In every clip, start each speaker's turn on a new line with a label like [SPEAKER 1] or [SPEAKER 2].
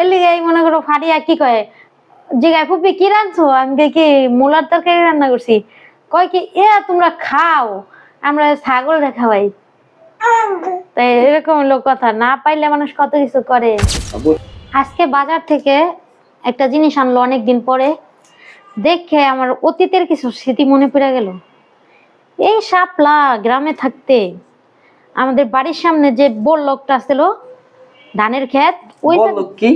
[SPEAKER 1] এর লিগে মনে করো ফাড়িয়া কি কয়? জিগায় ফুপি কি রাঁধছো? আমি কি মূলার তরকারি রান্না করছি? কয় কি এ তোমরা খাও আমরা ছাগল খাওয়াই তাই এরকম লোক কথা না পাইলে মানুষ কত কিছু করে। আজকে বাজার থেকে একটা জিনিস আনলো অনেকদিন পরে। দেখে আমার অতীতের কিছু স্মৃতি মনে পড়ে গেল। এই শাপলা গ্রামে থাকতে আমাদের বাড়ির সামনে যে বড় লোকটা ছিল ধানের ক্ষেত ওই
[SPEAKER 2] কি?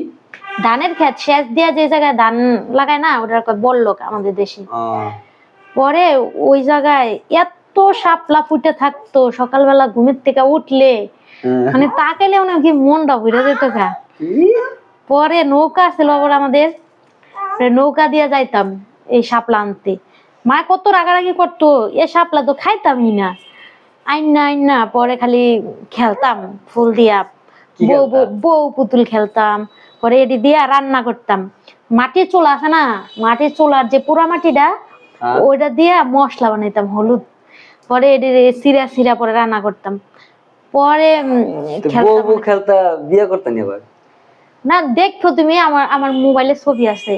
[SPEAKER 1] ধানের ক্ষেত সেচ দিয়া যে জায়গায় ধান লাগায় না ওটার বড় আমাদের দেশে। পরে ওই জায়গায় এত শাপলা ফুটে থাকতো সকালবেলা ঘুমের থেকে উঠলে।
[SPEAKER 2] হ্যাঁ।
[SPEAKER 1] মানে তাকাইলে মনে কি মনটা ভরে যেত গা। পরে নৌকা ছিল আবার আমাদের নৌকা দিয়ে যাইতাম এই সাপলা আনতে। মা কত রাগারাগি করতো এ সাপলা তো খাইতামই না। আইন না আইন না পরে খালি খেলতাম ফুল দিয়া। বউ পুতুল খেলতাম পরে এটি দিয়া রান্না করতাম। মাটির চুলা আছে না? মাটির চুলার যে পুরা মাটিটা
[SPEAKER 2] হ্যাঁ।
[SPEAKER 1] ওইটা দিয়া মশলা বানাইতাম হলুদ। পরে এটি সিরা সিরা পরে রান্না করতাম। পরে
[SPEAKER 2] খেলতা বিয়ে করতেন এবার
[SPEAKER 1] না দেখো তুমি আমার আমার মোবাইলে ছবি আছে।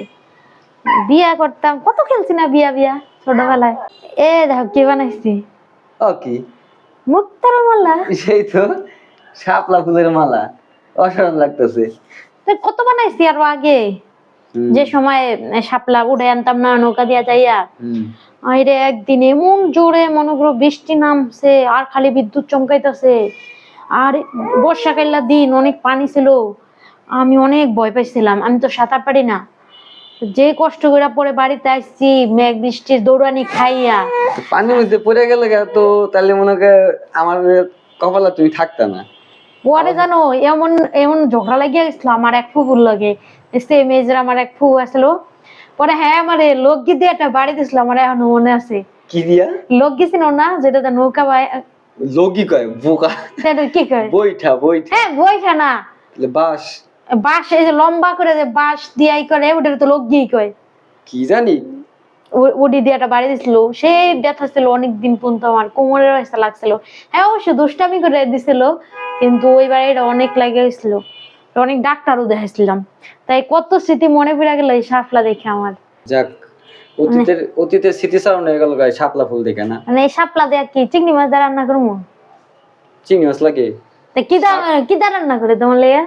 [SPEAKER 1] বিয়া করতাম কত খেলছি না বিয়া বিয়া ছোটবেলায়। এ দেখো কি বানাইছি?
[SPEAKER 2] ও কি?
[SPEAKER 1] মুক্তার মাল্লা
[SPEAKER 2] সেই তো। শাপলা ফুলের মালা। অসাধারণ লাগতেছে।
[SPEAKER 1] কত বানাইছি আরও আগে? যে সময় শাপলা উড়ে আনতাম না নৌকা দিয়া যাইয়া। আইরে একদিন এমন জোরে মনে করো বৃষ্টি নামছে আর খালি বিদ্যুৎ চমকাইতেছে। আর বর্ষাকাল্লা দিন অনেক পানি ছিল আমি অনেক ভয় পাইছিলাম আমি তো সাঁতার পারি না। যে কষ্ট করে পরে বাড়িতে আসছি মেঘ বৃষ্টির দৌড়ানি খাইয়া।
[SPEAKER 2] পানির মধ্যে পড়ে গেলে তো তাহলে মনে করে আমার কপালা তুমি থাকতা না।
[SPEAKER 1] পরে জানো এমন এমন ঝগড়া লাগিয়ে গেছিল আমার এক ফুপুর লগে। সেম এজের আমার এক ফুপু আসলো। পরে হ্যাঁ আমার লোকগীত দিয়ে একটা বাড়ি দিছিল আমার এখনও মনে আছে।
[SPEAKER 2] কি দিয়া?
[SPEAKER 1] ছিল না যেটাতে নৌকা
[SPEAKER 2] লগি কয়? বোকা।
[SPEAKER 1] সেটা কি
[SPEAKER 2] বইঠা
[SPEAKER 1] হ্যাঁ বইটা না।
[SPEAKER 2] তাহলে বাস
[SPEAKER 1] এই যে লম্বা করে যে বাঁশ দিয়াই করে ওটা তো লোক গিয়ে কয়।
[SPEAKER 2] কি জানি?
[SPEAKER 1] ওডি দিয়ে একটা বাড়ি দিছিল সেই ব্যথা ছিল অনেক দিন পর্যন্ত আমার কোমরের ব্যথা লাগছিল। হ্যাঁ অবশ্য দুষ্টামি করে দিছিল কিন্তু ওই বাড়িটা অনেক লাগে হয়েছিল। অনেক ডাক্তারও দেখাইছিলাম। তাই কত স্মৃতি মনে পড়ে গেল এই সাফলা দেখে আমার।
[SPEAKER 2] যাক অতীতের অতীতের স্মৃতিচারণ হয়ে গেল গায়ে শাপলা ফুল দেখে না?
[SPEAKER 1] মানে দেয়া কি? চিংড়ি মাছ দিয়ে রান্না করব?
[SPEAKER 2] চিংড়ি মাছ লাগে?
[SPEAKER 1] তা কি দা কি দা রান্না করে তোমার লেগে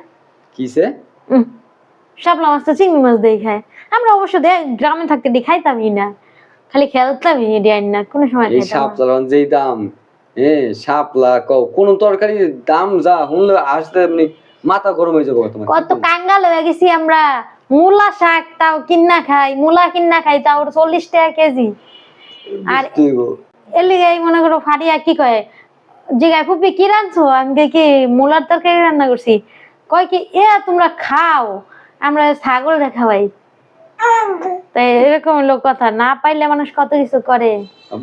[SPEAKER 2] কিসে?
[SPEAKER 1] শাপলা মাছ তো চিংড়ি মাছ দিয়ে খায়। আমরা অবশ্য দে গ্রামে থাকতে দিয়ে খাইতামই না। খালি খেলতামই দিয়ে না কোনো সময়
[SPEAKER 2] এই যেই দাম। এ শাপলা কও কোন তরকারি দাম যা শুনলে আসতে এমনি মাথা গরম হয়ে যাবে তোমার।
[SPEAKER 1] কত কাঙ্গাল হয়ে গেছি আমরা। মূলা শাক তাও কিন্না খাই মূলা কিন্না খাই তাও চল্লিশ টাকা কেজি। আর। এর লিগে মনে করো ফাড়িয়া কি কয় জিগায় ফুপি কি রাঁধছো? আমি কি মূলার তরকারি রান্না করছি। কয় কি এ তোমরা খাও আমরা ছাগল খাওয়াই তাই এরকম লোক কথা না পাইলে মানুষ কত কিছু করে।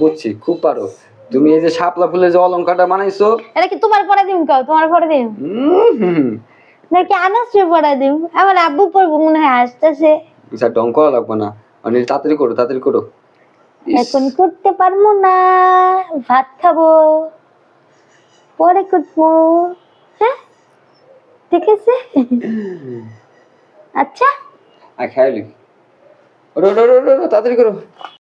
[SPEAKER 2] বুঝছি খুব পারো। তুমি এই যে শাপলা ফুলের যে অলংকারটা বানাইছো।
[SPEAKER 1] এটা কি তোমার পরে দিম কাও? তোমার পরে দিম? নাকি আনাসে পরে দিম? আমার আব্বু পড়ব মনে হয় আসতেছে।
[SPEAKER 2] আচ্ছা ডং করা লাগবে না। অনেক তাড়াতাড়ি করো তাড়াতাড়ি করো।
[SPEAKER 1] এখন করতে পারব না। ভাত খাব। পরে করব। হ্যাঁ? ঠিক আছে? আচ্ছা।
[SPEAKER 2] আর খেয়ালি ওরো, ওরো, তাড়াতাড়ি করো।